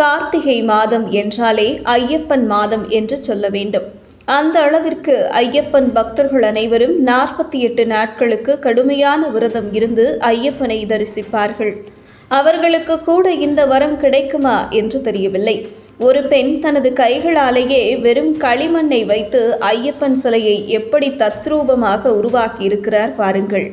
கார்த்திகை மாதம் என்றாலே ஐயப்பன் மாதம் என்று சொல்ல வேண்டும். அந்த அளவிற்கு ஐயப்பன் பக்தர்கள் அனைவரும் நாற்பத்தி எட்டு நாட்களுக்கு கடுமையான விரதம் இருந்து ஐயப்பனை தரிசிப்பார்கள். அவர்களுக்கு கூட இந்த வரம் கிடைக்குமா என்று தெரியவில்லை. ஒரு பெண் தனது கைகளாலேயே வெறும் களிமண்ணை வைத்து ஐயப்பன் சிலையை எப்படி தத்ரூபமாக உருவாக்கி இருக்கிறார் பாருங்கள்.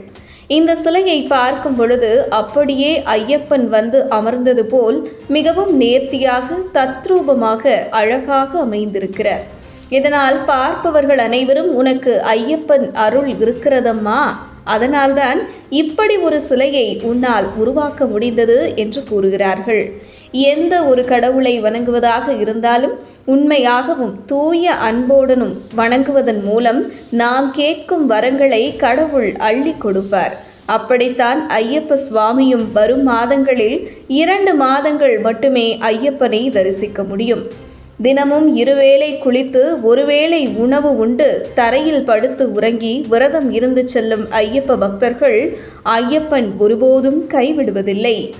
இந்த சிலையை பார்க்கும் பொழுது அப்படியே ஐயப்பன் வந்து அமர்ந்தது போல் மிகவும் நேர்த்தியாக தத்ரூபமாக அழகாக அமைந்திருக்கிறார். இதனால் பார்ப்பவர்கள் அனைவரும் உனக்கு ஐயப்பன் அருள் இருக்கிறதம்மா. அதனால்தான் இப்படி ஒரு சிலையை உன்னால் உருவாக்க முடிந்தது என்று கூறுகிறார்கள். எந்த ஒரு கடவுளை வணங்குவதாக இருந்தாலும் உண்மையாகவும் தூய அன்போடனும் வணங்குவதன் மூலம் நாம் கேட்கும் வரங்களை கடவுள் அள்ளி கொடுப்பார். அப்படித்தான் ஐயப்ப சுவாமியும் வரும் மாதங்களில் இரண்டு மாதங்கள் மட்டுமே ஐயப்பனை தரிசிக்க முடியும். தினமும் இருவேளை குளித்து ஒருவேளை உணவு உண்டு தரையில் படுத்து உறங்கி விரதம் இருந்து செல்லும் ஐயப்ப பக்தர்கள் ஐயப்பன் ஒருபோதும் கைவிடுவதில்லை.